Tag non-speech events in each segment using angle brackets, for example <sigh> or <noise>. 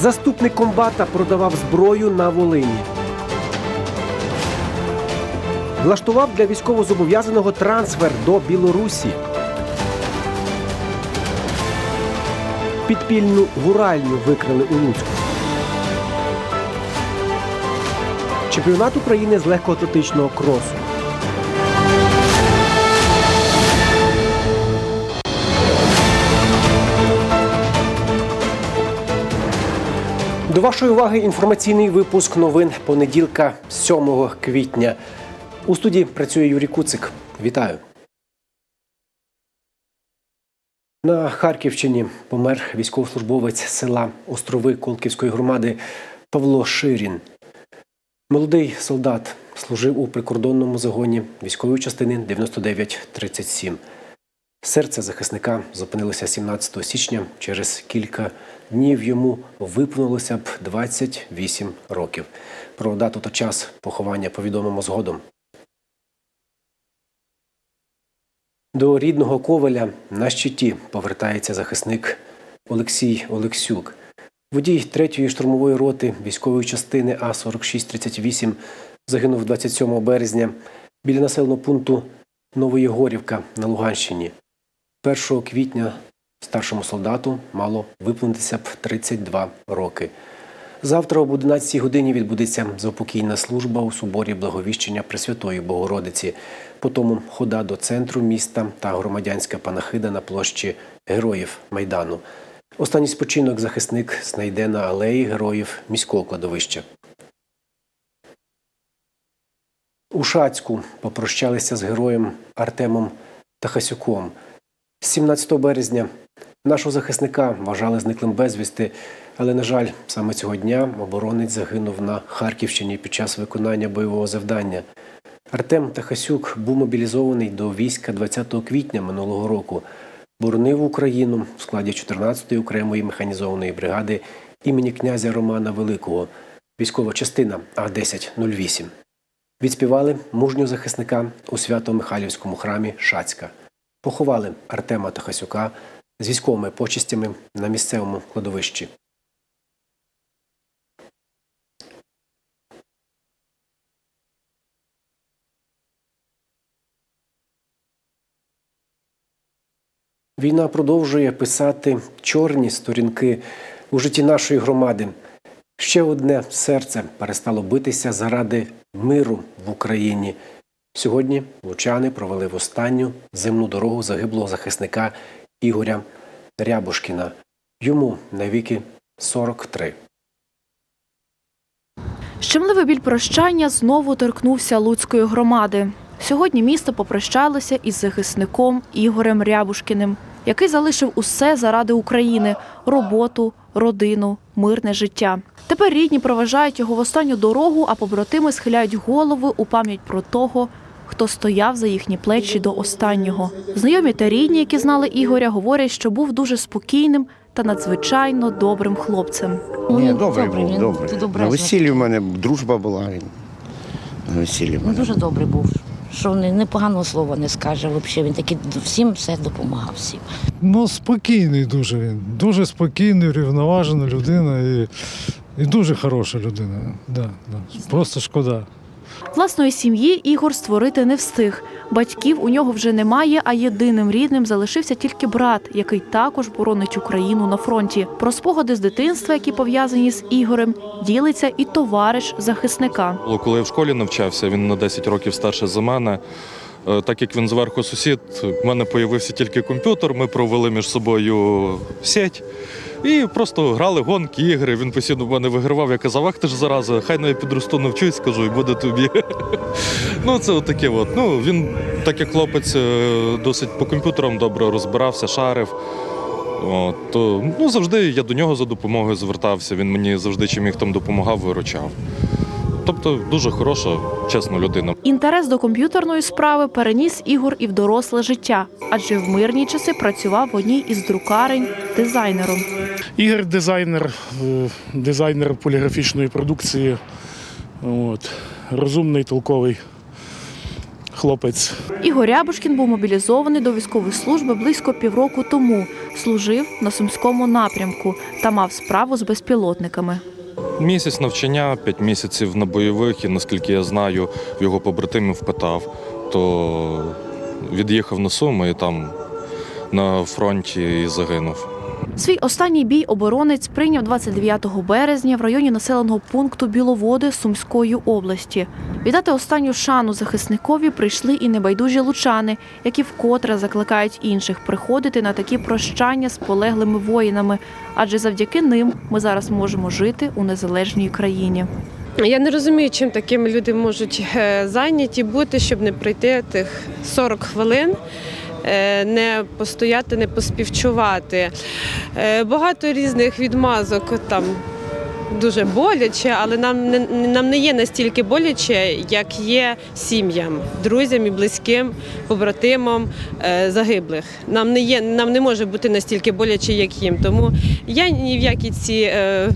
Заступник комбата продавав зброю на Волині. Влаштував для військовозобов'язаного трансфер до Білорусі. Підпільну гуральню викрили у Луцьку. Чемпіонат України з легкоатлетичного кросу. До вашої уваги інформаційний випуск новин понеділка 7 квітня. У студії працює Юрій Куцик. Вітаю. На Харківщині помер військовослужбовець села Острови Колківської громади Павло Ширін. Молодий солдат служив у прикордонному загоні військової частини 9937. Серце захисника зупинилося 17 січня. Через кілька днів йому виповнилося б 28 років. Про дату та час поховання повідомимо згодом. До рідного коваля на щиті повертається захисник Олексій Олексюк. Водій 3-ї штурмової роти військової частини А4638 загинув 27 березня біля населеного пункту Новоєгорівка на Луганщині. 1 квітня старшому солдату мало виповнитися б 32 роки. Завтра об 11 годині відбудеться заупокійна служба у соборі Благовіщення Пресвятої Богородиці. Потім хода до центру міста та громадянська панахида на площі Героїв Майдану. Останній спочинок захисник знайде на алеї героїв міського кладовища. У Шацьку попрощалися з героєм Артемом Тахасюком. 17 березня нашого захисника вважали зниклим безвісти, але, на жаль, саме цього дня оборонець загинув на Харківщині під час виконання бойового завдання. Артем Тахасюк був мобілізований до війська 20 квітня минулого року. Боронив Україну в складі 14-ї окремої механізованої бригади імені князя Романа Великого, військова частина А-1008. Відспівали мужнього захисника у Свято-Михайлівському храмі Шацька. Поховали Артема Тахасюка з військовими почистями на місцевому кладовищі. Війна продовжує писати чорні сторінки у житті нашої громади. Ще одне серце перестало битися заради миру в Україні. Сьогодні лучани провели в останню земну дорогу загиблого захисника Ігоря Рябушкіна. Йому навіки 43. Щемливий біль прощання знову торкнувся Луцької громади. Сьогодні місто попрощалося із захисником Ігорем Рябушкіним, який залишив усе заради України роботу, родину, мирне життя. Тепер рідні проважають його в останню дорогу, а побратими схиляють голови у пам'ять про того, хто стояв за їхні плечі до останнього. Знайомі та рідні, які знали Ігоря, говорять, що був дуже спокійним та надзвичайно добрим хлопцем. Ні, добрий був, добрий. На весіллі в мене дружба була. Він. На весіллі в мене. дуже добрий був. Що не, непоганого слова не скаже. Взагалі він такий всім все допомагав всім. Ну, спокійний дуже він. Дуже спокійний, рівноважена людина і, і дуже хороша людина. Да, да. Просто шкода. Власної сім'ї Ігор створити не встиг. Батьків у нього вже немає, а єдиним рідним залишився тільки брат, який також боронить Україну на фронті. Про спогади з дитинства, які пов'язані з Ігорем, ділиться і товариш захисника. Коли я в школі навчався, він на 10 років старше за мене. Е, Так як він зверху сусід, в мене з'явився тільки комп'ютер, ми провели між собою сеть і просто грали гонки, ігри. Він постійно в мене вигравав. Я казав, ах ти ж зараза, хай на я підросту навчусь, скажу, і буде тобі. <laughs> Ну, це отаке от. Ну, він, так як хлопець, е, досить по комп'ютерам добре розбирався, шарив. От, то, ну, завжди я до нього за допомогою звертався. Він мені завжди чим міг там допомагав, виручав. Тобто дуже хороша, чесна людина. Інтерес до комп'ютерної справи переніс Ігор і в доросле життя, адже в мирні часи працював в одній із друкарень дизайнером. Ігор дизайнер, е, дизайнер поліграфічної продукції. От. Розумний, толковий хлопець. Ігор Рябушкін був мобілізований до військової служби близько півроку тому. служив на сумському напрямку та мав справу з безпілотниками. Місяць навчання, п'ять місяців на бойових, і наскільки я знаю, його побратимів питав, то від'їхав на Суми і там на фронті і загинув. Свій останній бій оборонець прийняв 29 березня в районі населеного пункту Біловоди Сумської області. Віддати останню шану захисникові прийшли і небайдужі лучани, які вкотре закликають інших приходити на такі прощання з полеглими воїнами, адже завдяки ним ми зараз можемо жити у незалежній країні. Я не розумію, чим такими люди можуть е, зайняті бути, щоб не пройти тих 40 хвилин, не постояти, не поспівчувати. Е, Багато різних відмазок там. Дуже боляче, але нам не нам не є настільки боляче, як є сім'ям, друзям і близьким, побратимам е, загиблих. Нам не є, нам не може бути настільки боляче, як їм. Тому я ні в які ці е,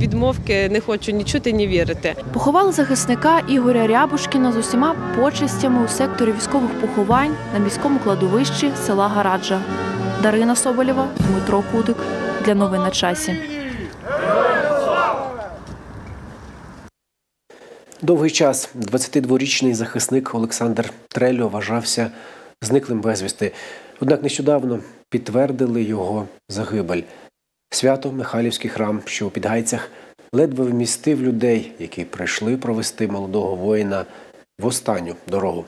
відмовки не хочу ні чути, ні вірити. Поховали захисника Ігоря Рябушкіна з усіма почестями у секторі військових поховань на міському кладовищі села Гараджа. Дарина Соболєва, Дмитро Кудик для новин на часі. Довгий час 22-річний захисник Олександр Трельо вважався зниклим безвісти. Однак нещодавно підтвердили його загибель. Свято Михайлівський храм, що у Підгайцях, ледве вмістив людей, які прийшли провести молодого воїна в останню дорогу.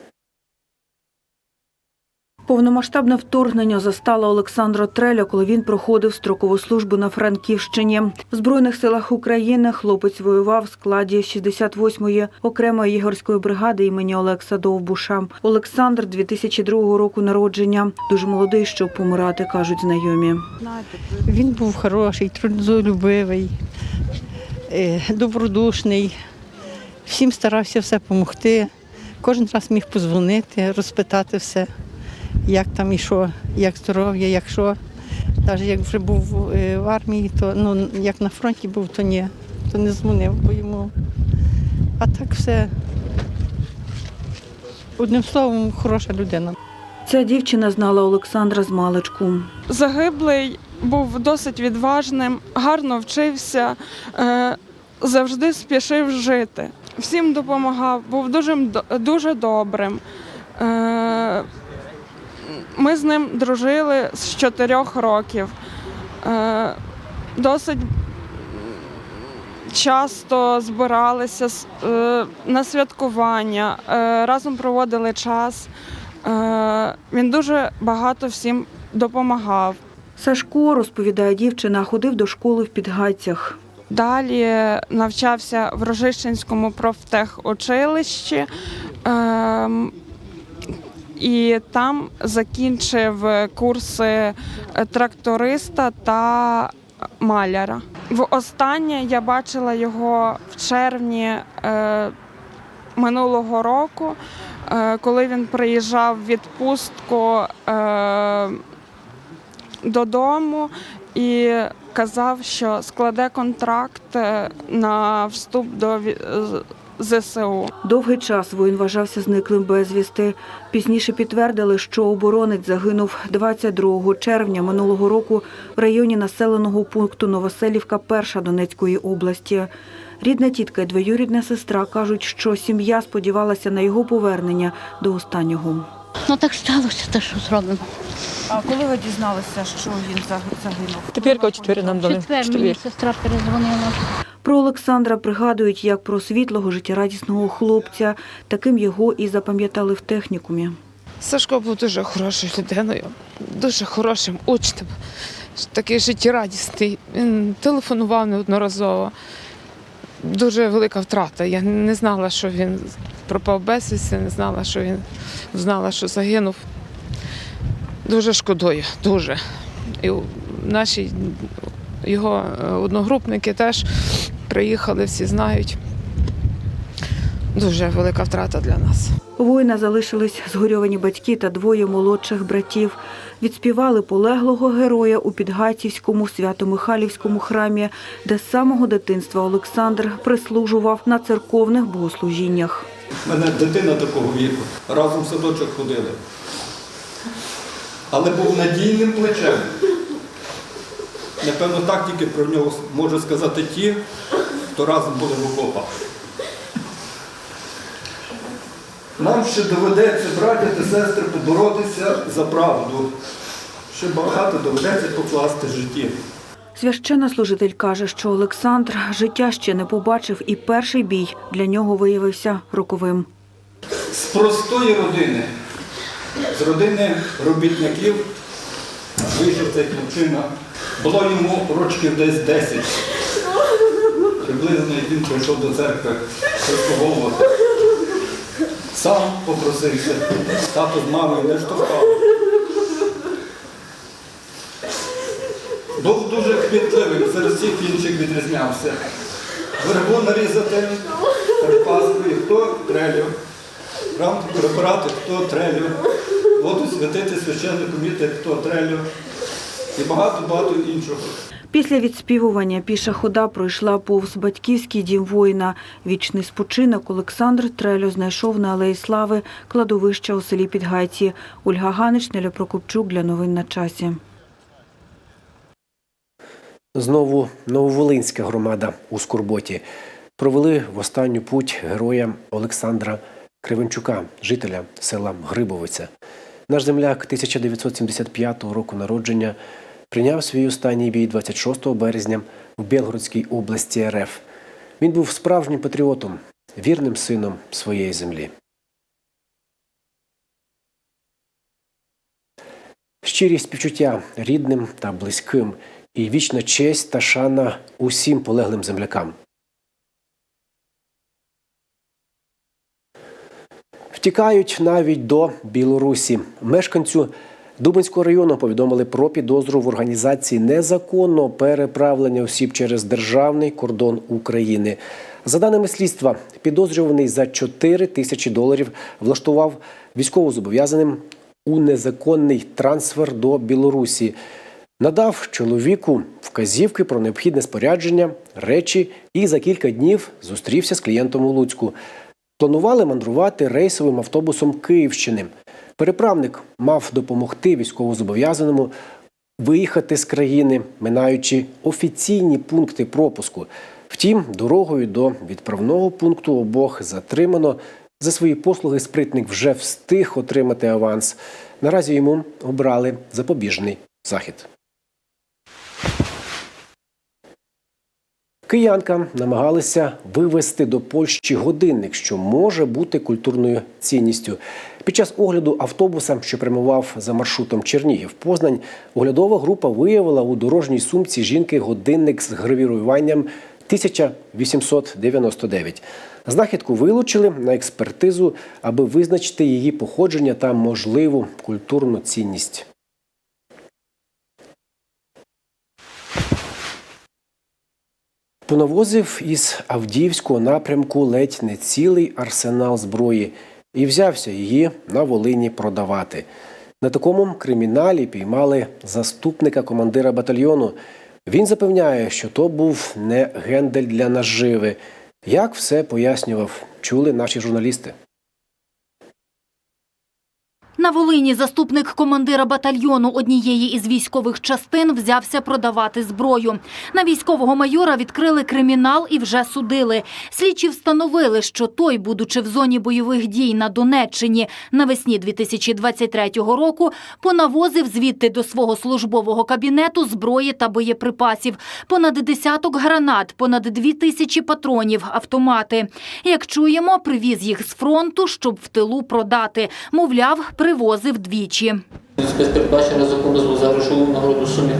Повномасштабне вторгнення застало Олександра Треля, коли він проходив строкову службу на Франківщині. В Збройних силах України хлопець воював в складі 68-ї окремої єгорської бригади імені Олекса Довбуша. Олександр 2002 року народження. Дуже молодий, щоб помирати, кажуть знайомі. Він був хороший, трудолюбивий, е, добродушний, всім старався все допомогти. Кожен раз міг позвонити, розпитати все, як там і що, як здоров'я, як що. Навіть як вже був е, в армії, то ну, як на фронті був, то ні, то не дзвонив, бо йому. А так все. Одним словом, хороша людина. Ця дівчина знала Олександра з маличку. Загиблий був досить відважним, гарно вчився, е, завжди спішив жити. Всім допомагав, був дуже, дуже добрим. Ми з ним дружили з чотирьох років. Е, Досить часто збиралися е, на святкування, е, разом проводили час. Він дуже багато всім допомагав. Сашко, розповідає дівчина, ходив до школи в Підгайцях. Далі навчався в Рожищенському профтехучилищі ем, і там закінчив курси е, тракториста та маляра. В останнє я бачила його в червні е, минулого року, е, коли він приїжджав в відпустку додому і казав, що складе контракт на вступ до ЗСУ. Довгий час воїн вважався зниклим безвісти. Пізніше підтвердили, що оборонець загинув 22 червня минулого року в районі населеного пункту Новоселівка, перша Донецької області. Рідна тітка і двоюрідна сестра кажуть, що сім'я сподівалася на його повернення до останнього. Ну так сталося, те, що зробимо. А коли ви дізналися, що він загинув? Тепер о четвері нам Четвер мені сестра перезвонила. Про Олександра пригадують як про світлого життєрадісного хлопця. Таким його і запам'ятали в технікумі. Сашко був дуже хорошою людиною, дуже хорошим учнем, такий життєрадісний. Він телефонував неодноразово. Дуже велика втрата. Я не знала, що він пропав безвісти, не знала, що він знала, що загинув. Дуже шкодую, дуже. І наші його е, одногрупники теж приїхали, всі знають. Дуже велика втрата для нас. У воїна залишились згорьовані батьки та двоє молодших братів. Відспівали полеглого героя у Підгайцівському свято-Михайлівському храмі, де з самого дитинства Олександр прислужував на церковних богослужіннях. У мене дитина такого віку, разом в садочок ходили. Але був надійним плечем. Напевно, так тільки про нього можуть сказати ті, хто разом були в окопах. Нам ще доведеться, браття та сестри, поборотися за правду. Ще багато доведеться покласти в житті. Священнослужитель каже, що Олександр життя ще не побачив, і перший бій для нього виявився роковим. З простої родини, з родини робітників, вийшов цей хлопчина. Було йому рочків десь 10. Приблизно як він прийшов до церкви Христового. Сам попросився, тато з мамою не штовхав. Був дуже кмітливим, серед всіх інших відрізнявся. Вербу нарізати перед Пасхою, хто трелю. Рамку перебирати, хто трелю. Воду святити священнику міти, хто трелю. І багато-багато іншого. Після відспівування піша хода пройшла повз батьківський дім воїна. Вічний спочинок Олександр Трельо знайшов на Алеї Слави кладовища у селі Підгайці. Ольга Ганич, Неля Прокопчук для новин на часі. Знову Нововолинська громада у Скорботі провели в останню путь героя Олександра Кривенчука, жителя села Грибовиця. Наш земляк 1975 року народження прийняв свій останній бій 26 березня в Білгородській області РФ. Він був справжнім патріотом, вірним сином своєї землі. Щирі співчуття рідним та близьким і вічна честь та шана усім полеглим землякам. Втікають навіть до Білорусі. Мешканцю Дубинського району повідомили про підозру в організації незаконного переправлення осіб через державний кордон України. За даними слідства, підозрюваний за 4 тисячі доларів влаштував військовозобов'язаним у незаконний трансфер до Білорусі. Надав чоловіку вказівки про необхідне спорядження, речі і за кілька днів зустрівся з клієнтом у Луцьку. Планували мандрувати рейсовим автобусом Київщини. Переправник мав допомогти військовозобов'язаному виїхати з країни, минаючи офіційні пункти пропуску. Втім, дорогою до відправного пункту обох затримано. За свої послуги спритник вже встиг отримати аванс. Наразі йому обрали запобіжний захід. Киянка намагалися вивезти до Польщі годинник, що може бути культурною цінністю. Під час огляду автобуса, що прямував за маршрутом Чернігів Познань, оглядова група виявила у дорожній сумці жінки годинник з гравіюванням 1899. Знахідку вилучили на експертизу, аби визначити її походження та можливу культурну цінність. Понавозив із Авдіївського напрямку ледь не цілий арсенал зброї і взявся її на Волині продавати. На такому криміналі піймали заступника командира батальйону. Він запевняє, що то був не гендель для наживи. Як все пояснював, чули наші журналісти. На Волині заступник командира батальйону однієї із військових частин взявся продавати зброю. На військового майора відкрили кримінал і вже судили. Слідчі встановили, що той, будучи в зоні бойових дій на Донеччині навесні 2023 року, понавозив звідти до свого службового кабінету зброї та боєприпасів. Понад десяток гранат, понад дві тисячі патронів, автомати. Як чуємо, привіз їх з фронту, щоб в тилу продати. Мовляв, привозив двічі. Спецпередбачено законно збув за грошову нагороду сумі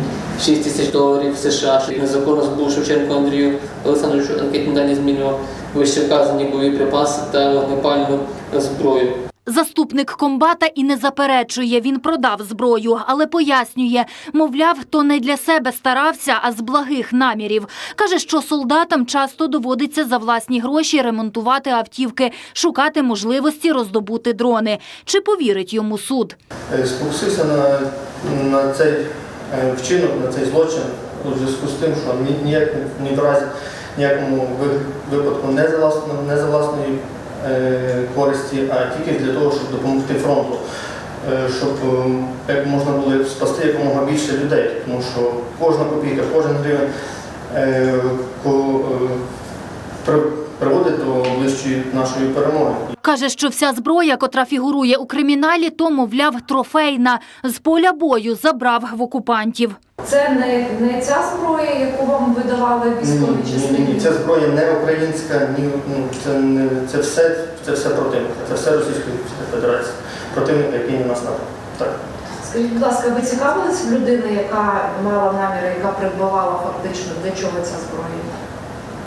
6 тисяч доларів США. Незаконно збув Шевченко Андрію Олександровичу анкетні дані змінював вище вказані боєприпаси та вогнепальну зброю. Заступник комбата і не заперечує, він продав зброю, але пояснює, мовляв, то не для себе старався, а з благих намірів. Каже, що солдатам часто доводиться за власні гроші ремонтувати автівки, шукати можливості роздобути дрони. Чи повірить йому суд? Е, спокусився на, на цей е, вчинок, на цей злочин у зв'язку з тим, що ні, ніяк, ні в разі ніякому ви- випадку не за, власно, не за власної е, користі, а тільки для того, щоб допомогти фронту. е, щоб е, як можна було спасти якомога більше людей, тому що кожна копійка, кожен гривень е, е, приводить до ближчої нашої перемоги. Каже, що вся зброя, котра фігурує у криміналі, то, мовляв, трофейна. З поля бою забрав в окупантів. Це не, не ця зброя, яку вам видавали військові ні, ні, ні, ця зброя не українська, ні, ну, це, не, це, все, це все противник, це все Російська Федерація. Противник, який на нас напав. Так. Скажіть, будь ласка, ви цікавились людини, яка мала наміри, яка придбавала фактично, для чого ця зброя?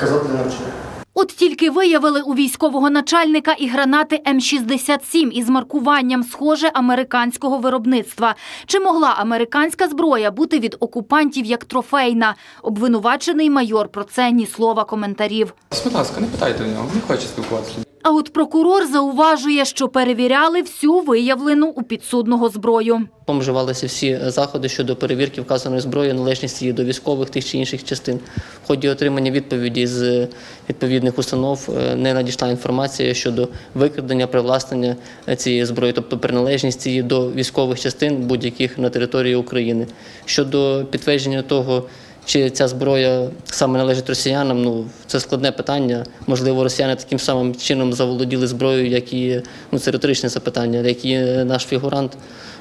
Казати не вчили. От тільки виявили у військового начальника і гранати М-67 із маркуванням схоже американського виробництва. Чи могла американська зброя бути від окупантів як трофейна? Обвинувачений майор про це ні слова коментарів. Будь ласка, не питайте у нього, не хоче спілкуватися. А от прокурор зауважує, що перевіряли всю виявлену у підсудного зброю. Вживалися всі заходи щодо перевірки вказаної зброї, належності її до військових тих чи інших частин. В ході отримання відповіді з відповідних установ е, не надійшла інформація щодо викрадення, привласнення е, цієї зброї, тобто приналежність її до військових частин будь-яких на території України. Щодо підтвердження того, чи ця зброя саме належить росіянам, ну це складне питання. Можливо, росіяни таким самим чином заволоділи зброєю, як і ну це риторичне запитання, як і наш фігурант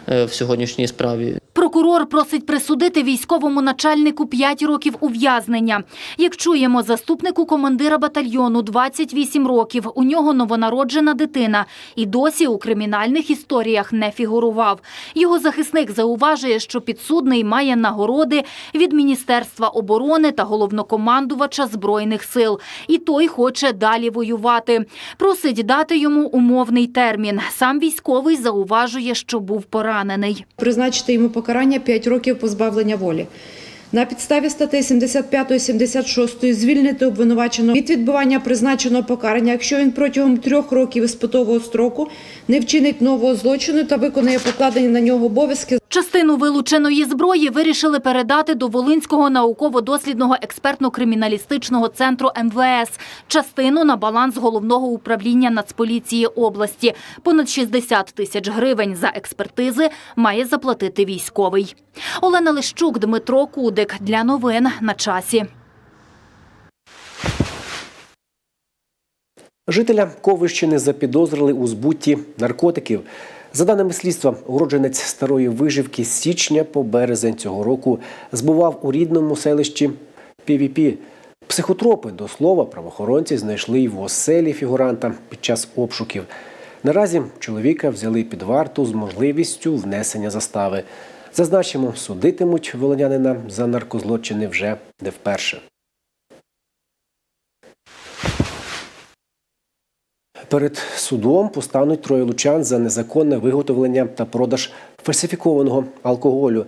е, в сьогоднішній справі. Прокурор просить присудити військовому начальнику 5 років ув'язнення. Як чуємо, заступнику командира батальйону 28 років. У нього новонароджена дитина і досі у кримінальних історіях не фігурував. Його захисник зауважує, що підсудний має нагороди від Міністерства оборони та головнокомандувача Збройних сил. І той хоче далі воювати. Просить дати йому умовний термін. Сам військовий зауважує, що був поранений. призначити йому покарання 5 років позбавлення волі. На підставі статей 75-76 звільнити обвинуваченого від відбування призначеного покарання, якщо він протягом трьох років іспитового строку не вчинить нового злочину та виконає покладені на нього обов'язки. Частину вилученої зброї вирішили передати до Волинського науково-дослідного експертно-криміналістичного центру МВС. Частину на баланс головного управління Нацполіції області. Понад 60 тисяч гривень за експертизи має заплатити військовий. Олена Лищук, Дмитро Кудик. Для новин на часі. Жителя Ковищини запідозрили у збутті наркотиків. За даними слідства, уродженець старої виживки з січня по березень цього року збував у рідному селищі ПВП. Психотропи, до слова, правоохоронці знайшли й в оселі фігуранта під час обшуків. Наразі чоловіка взяли під варту з можливістю внесення застави. Зазначимо, судитимуть волонянина за наркозлочини вже не вперше. Перед судом постануть троє лучан за незаконне виготовлення та продаж фальсифікованого алкоголю.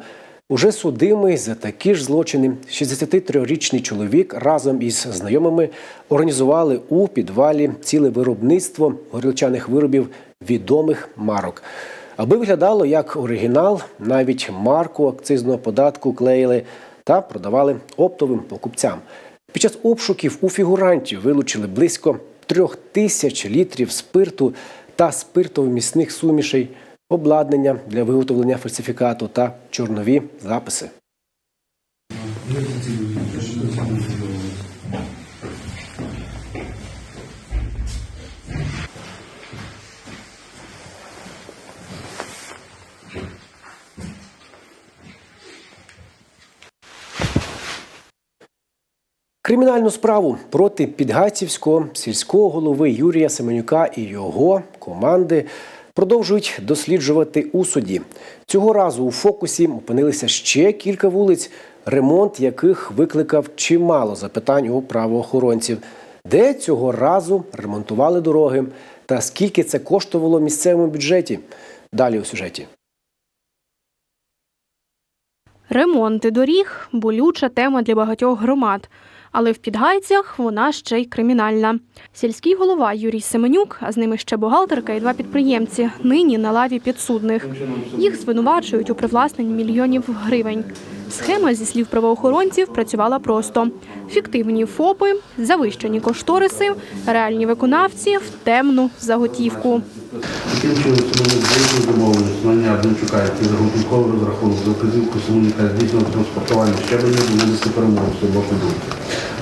Уже судимий за такі ж злочини 63-річний чоловік разом із знайомими організували у підвалі ціле виробництво горілчаних виробів відомих марок. Аби виглядало як оригінал, навіть марку акцизного податку клеїли та продавали оптовим покупцям. Під час обшуків у фігурантів вилучили близько трьох тисяч літрів спирту та спиртовмісних сумішей, обладнання для виготовлення фальсифікату та чорнові записи. Кримінальну справу проти підгайцівського сільського голови Юрія Семенюка і його команди продовжують досліджувати у суді. Цього разу у фокусі опинилися ще кілька вулиць, ремонт яких викликав чимало запитань у правоохоронців. Де цього разу ремонтували дороги та скільки це коштувало місцевому бюджеті? Далі у сюжеті. Ремонти доріг болюча тема для багатьох громад. Але в Підгайцях вона ще й кримінальна. Сільський голова Юрій Семенюк, а з ними ще бухгалтерка і два підприємці, нині на лаві підсудних. Їх звинувачують у привласненні мільйонів гривень. Схема, зі слів правоохоронців, працювала просто: фіктивні ФОПи, завищені кошториси, реальні виконавці в темну заготівку. Встановлено деякі домовленість нання Демчука, який рахунковий розрахунок за вказівку Семенюка здійснював транспортування щебеня до вулиці Перемоги в село думки,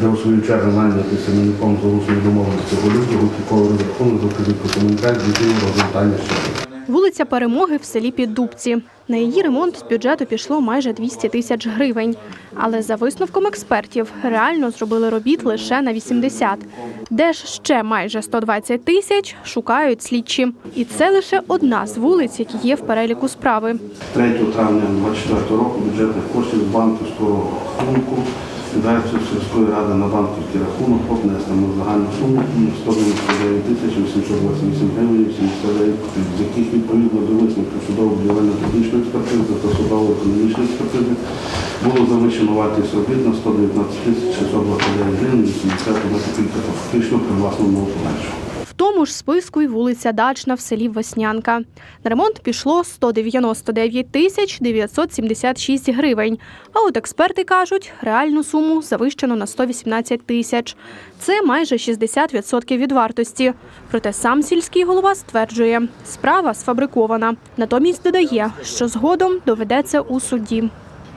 де у свою чергу найняти Семенюком за усною домовленості голів рахунковий розрахунок за вказівку Семенюка здійснював розгортання щебеня. Вулиця Перемоги в селі Піддубці. На її ремонт з бюджету пішло майже 200 тисяч гривень. Але за висновком експертів, реально зробили робіт лише на 80. Де ж ще майже 120 тисяч шукають слідчі. І це лише одна з вулиць, які є в переліку справи. 3 травня 2024 року бюджетних коштів з банківського рахунку віддається сільської ради на банківський рахунок по на загальну суму 199 тисяч 828 гривень 79 копійок, з яких відповідно до висновку судово-будівельно-технічної експертизи та судово-економічної експертизи було завищено вартість робіт на 119 тисяч 629 гривень 81 копійка, фактично при власному оплачу. В тому ж списку й вулиця Дачна в селі Веснянка. На ремонт пішло 199 тисяч 976 гривень. А от експерти кажуть, реальну суму завищено на 118 тисяч. Це майже 60% від вартості. Проте сам сільський голова стверджує, справа сфабрикована. Натомість додає, що згодом доведеться у суді.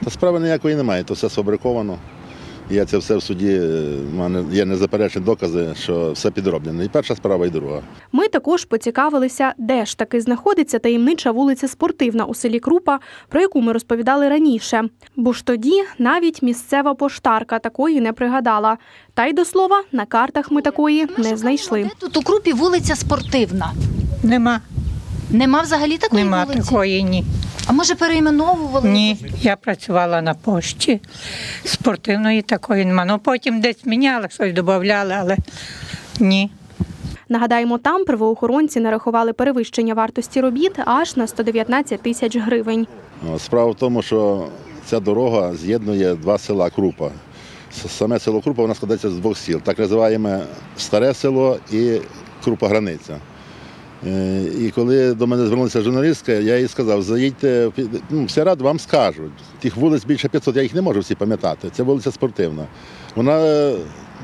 Та справи ніякої немає, то все сфабриковано. Я це все в суді, е, в мене є незаперечні докази, що все підроблено. І перша справа, і друга. Ми також поцікавилися, де ж таки знаходиться таємнича вулиця Спортивна у селі Крупа, про яку ми розповідали раніше. Бо ж тоді навіть місцева поштарка такої не пригадала. Та й до слова, на картах ми такої не знайшли. Тут у Крупі вулиця Спортивна. Нема. Нема взагалі такої Нема вулиці? такої, ні. А може перейменовували? Ні, я працювала на пошті. Спортивної такої нема. Ну потім десь міняли, щось додавали, але ні. Нагадаємо, там правоохоронці нарахували перевищення вартості робіт аж на 119 тисяч гривень. Справа в тому, що ця дорога з'єднує два села Крупа. Саме село Крупа вона складається з двох сіл. Так називаємо Старе село і Крупа Границя. Е, І коли до мене звернулася журналістка, я їй сказав, заїдьте, ну, все рад вам скажуть. Тих вулиць більше 500, я їх не можу всі пам'ятати. Це вулиця спортивна. Вона е,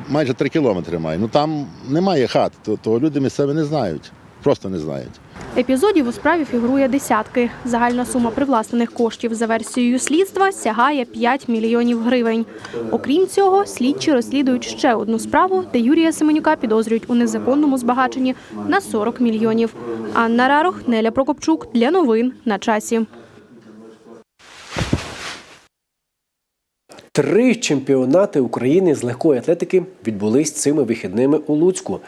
майже 3 кілометри має. Ну там немає хат, то, то люди місцеві не знають, просто не знають. Епізодів у справі фігурує десятки. Загальна сума привласнених коштів за версією слідства сягає 5 мільйонів гривень. Окрім цього, слідчі розслідують ще одну справу, де Юрія Семенюка підозрюють у незаконному збагаченні на 40 мільйонів. Анна Рарох, Неля Прокопчук для новин на часі. Три чемпіонати України з легкої атлетики відбулись цими вихідними у Луцьку.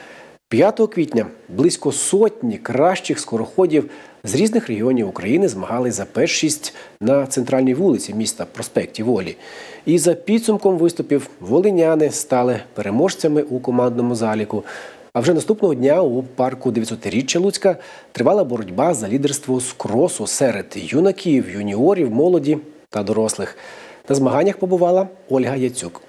5 квітня близько сотні кращих скороходів з різних регіонів України змагались за першість на центральній вулиці міста Проспекті Волі. І за підсумком виступів волиняни стали переможцями у командному заліку. А вже наступного дня у парку 900-річчя Луцька тривала боротьба за лідерство з кросу серед юнаків, юніорів, молоді та дорослих. На змаганнях побувала Ольга Яцюк.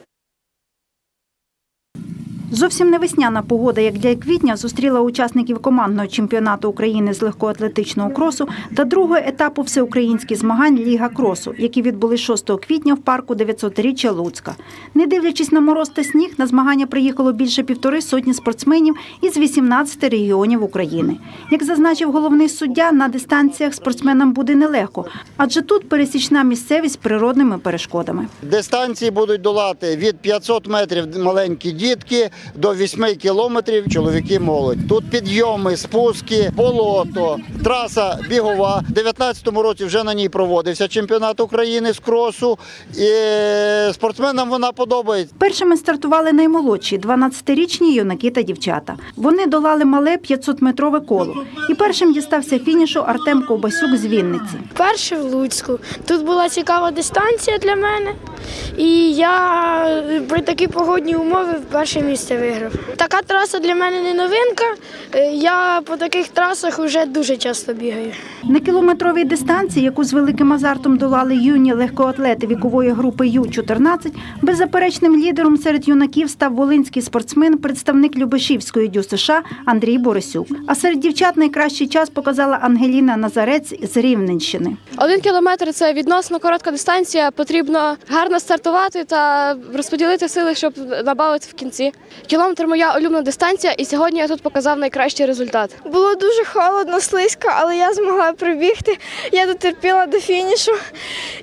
Зовсім не весняна погода, як для квітня, зустріла учасників командного чемпіонату України з легкоатлетичного кросу та другого етапу всеукраїнських змагань Ліга кросу, які відбули 6 квітня в парку 900-річчя Луцька. Не дивлячись на мороз та сніг, на змагання приїхало більше півтори сотні спортсменів із 18 регіонів України. Як зазначив головний суддя, на дистанціях спортсменам буде нелегко, адже тут пересічна місцевість з природними перешкодами. Дистанції будуть долати від 500 метрів маленькі дітки до 8 кілометрів чоловіки молодь. Тут підйоми, спуски, болото, траса бігова. У 19-му році вже на ній проводився чемпіонат України з кросу. І спортсменам вона подобається. Першими стартували наймолодші 12-річні юнаки та дівчата. Вони долали мале 500-метрове коло. І першим дістався фінішу Артем Ковбасюк з Вінниці. Перше в Луцьку. Тут була цікава дистанція для мене. І я е, при такій погодній умові перше місце виграв. Така траса для мене не новинка. Е, Я по таких трасах вже дуже часто бігаю. На кілометровій дистанції, яку з великим азартом долали юні легкоатлети вікової групи Ю-14, беззаперечним лідером серед юнаків став волинський спортсмен, представник Любешівської дю США Андрій Борисюк. А серед дівчат найкращий час показала Ангеліна Назарець з Рівненщини. Один кілометр це відносно коротка дистанція. Потрібно гарно стартувати та розподілити сили, щоб набавити в кінці. Кілометр моя улюблена дистанція, і сьогодні я тут показав найкращий результат. Було дуже холодно, слизько, але я змогла пробігти. Я дотерпіла до фінішу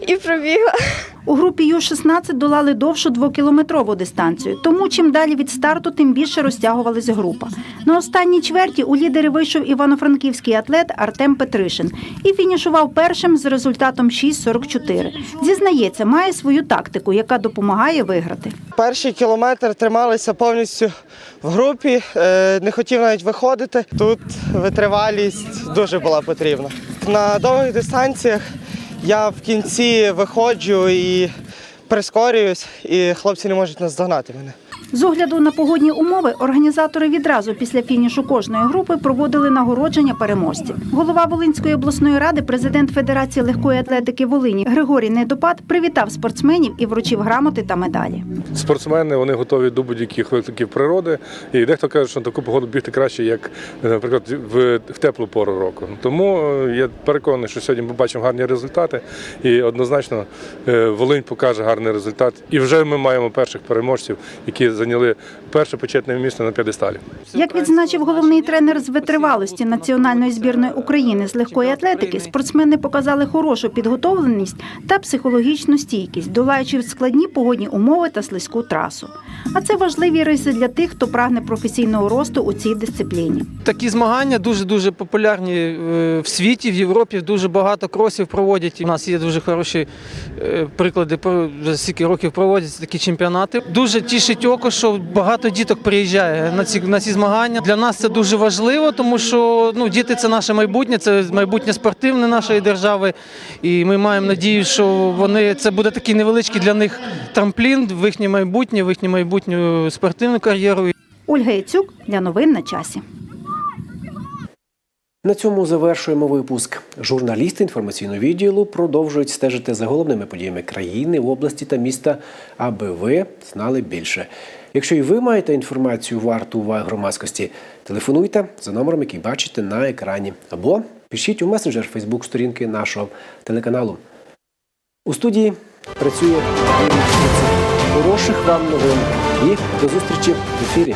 і пробігла. У групі Ю-16 долали довшу двокілометрову дистанцію, тому чим далі від старту, тим більше розтягувалась група. На останній чверті у лідери вийшов івано-франківський атлет Артем Петришин і фінішував першим з результатом 6.44. Зізнається, має свою тактику, яка допомагає виграти. Перший кілометр трималися повністю в групі, е, не хотів навіть виходити. Тут витривалість дуже була потрібна. На довгих дистанціях я в кінці виходжу і прискорююсь, і хлопці не можуть наздогнати мене. З огляду на погодні умови організатори відразу після фінішу кожної групи проводили нагородження переможців. Голова Волинської обласної ради, президент Федерації легкої атлетики Волині Григорій Недопад привітав спортсменів і вручив грамоти та медалі. Спортсмени вони готові до будь-яких викликів природи. І дехто каже, що на таку погоду бігти краще, як, наприклад, в, в теплу пору року. Тому е, я переконаний, що сьогодні ми бачимо гарні результати, і однозначно е, Волинь покаже гарний результат. І вже ми маємо перших переможців, які зайняли перше почетне місце на п'єдесталі. Як відзначив головний тренер з витривалості національної збірної України з легкої атлетики, спортсмени показали хорошу підготовленість та психологічну стійкість, долаючи складні погодні умови та слизьку трасу. А це важливі риси для тих, хто прагне професійного росту у цій дисципліні. Такі змагання дуже дуже популярні е, в світі, в Європі. Дуже багато кросів проводять. У нас є дуже хороші е, приклади. про- Вже стільки років проводяться такі чемпіонати. Дуже тішить око, що багато діток приїжджає на ці на ці змагання. Для нас це дуже важливо, тому що ну діти це наше майбутнє, це майбутнє спортивне нашої держави. І ми маємо надію, що вони це буде такий невеличкий для них трамплін в їхнє майбутнє, в їхню майбутню спортивну кар'єру. Ольга Яцюк для новин на часі. На цьому завершуємо випуск. Журналісти інформаційного відділу продовжують стежити за головними подіями країни, області та міста, аби ви знали більше. Якщо і ви маєте інформацію варту уваги громадськості, телефонуйте за номером, який бачите на екрані, або пишіть у месенджер Фейсбук сторінки нашого телеканалу. У студії працює хороших вам новин і до зустрічі в ефірі.